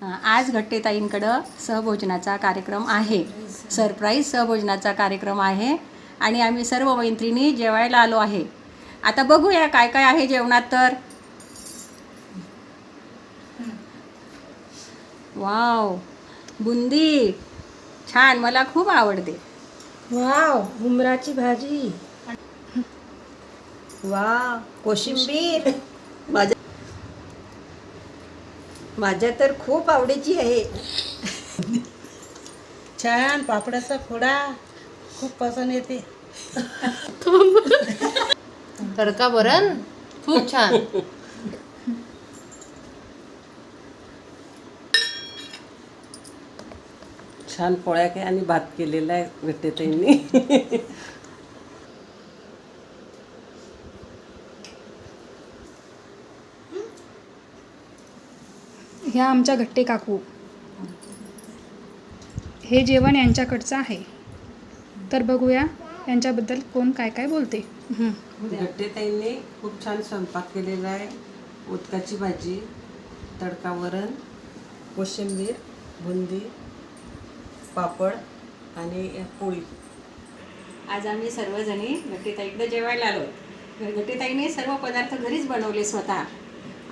आज घट्टेताईंकडं सहभोजनाचा कार्यक्रम आहे. सरप्राईज सहभोजनाचा कार्यक्रम आहे. आणि आम्ही सर्व मैत्रिणी जेवायला आलो आहे. आता बघूया काय काय आहे जेवणात तर. वाव बुंदी! छान! मला खूप आवडते. वाव उमराची भाजी. वा कोशिंबीर! माझ्या माझ्या तर खूप आवडीची आहे. छान पापडाचा फोडा. खूप पसंत येते. तडका वरण? खूप छान. छान पोळ्या काय आणि भात केलेला आहे भेटते ह्या आमच्या घट्टे काकू. हे जेवण यांच्याकडचं आहे. तर बघूया यांच्याबद्दल कोण काय काय बोलते. घट्टेताईंनी खूप छान स्वयंपाक केलेला आहे. उदकाची भाजी तडका वरण कोशिंबीर बुंदी पापड आणि पोळी. आज आम्ही सर्वजणी घट्टेताईकडे जेवायला आलो. घट्टेताईने सर्व पदार्थ घरीच बनवले स्वतः.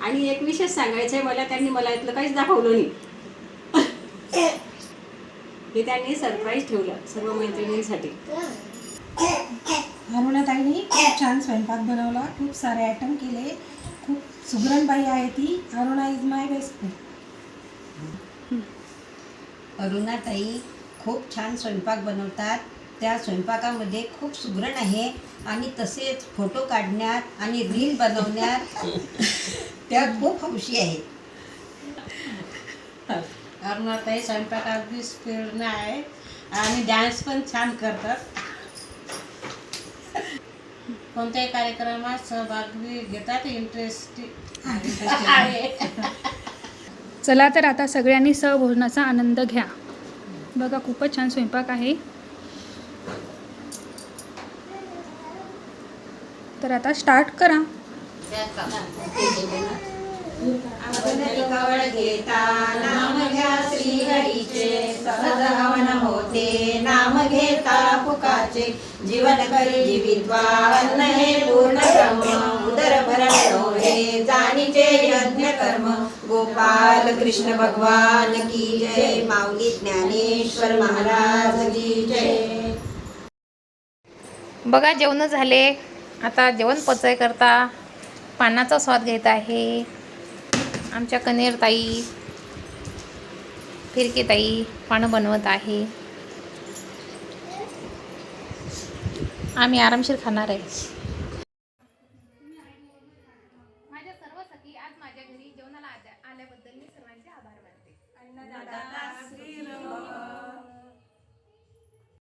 आणि एक विशेष सांगायचं आहे मला त्यांनी मला इथलं काहीच दाखवलं नाही. हे त्यांनी सरप्राईज ठेवलं सर्व मैत्रिणींसाठी. अरुणाताईने खूप छान स्वयंपाक बनवला खूप सारे आयटम केले. खूप सुगरण बाई आहे ती. Aruna is my best friend Arunatai खूप छान स्वयंपाक बनवतात. त्या स्वयंपाकामध्ये खूप सुगरण आहे आणि तसेच फोटो काढण्यात आणि रील बनवण्यात त्या खूप हौशी आहे. अरुणाताई स्वयंपाक अगदी स्पीड आहे आणि डान्स पण छान करतात. कोणत्याही कार्यक्रमात सहभागी घेतात इंटरेस्ट आहे. चला तर आता सगळ्यांनी सहभोजनाचा आनंद घ्या. बघा खूपच छान स्वयंपाक आहे. तर आता स्टार्ट करा. कवळ घेता नाम घ्या श्री हरीचे सहज हवन होते नाम घेता फुकाचे जीवन करी जीवित्वा अन्न हे पूर्ण ब्रह्म उदर भरण हे जाणीचे यज्ञ कर्म गोपाल कृष्ण भगवान की जय माऊली ज्ञानेश्वर महाराज की जय बघा जेवण झाले. आता जेवण पचय करता पानाचा स्वाद घेत आहे. आमच्या कनेर ताई फिरके ताई पानं बनवत आहे. आम्ही आरामशीर खाणार आहे. माझ्या सर्व सखी आज माझ्या घरी जेवणाला आल्या- आल्याबद्दल मी सर्वांचे आभार मानते.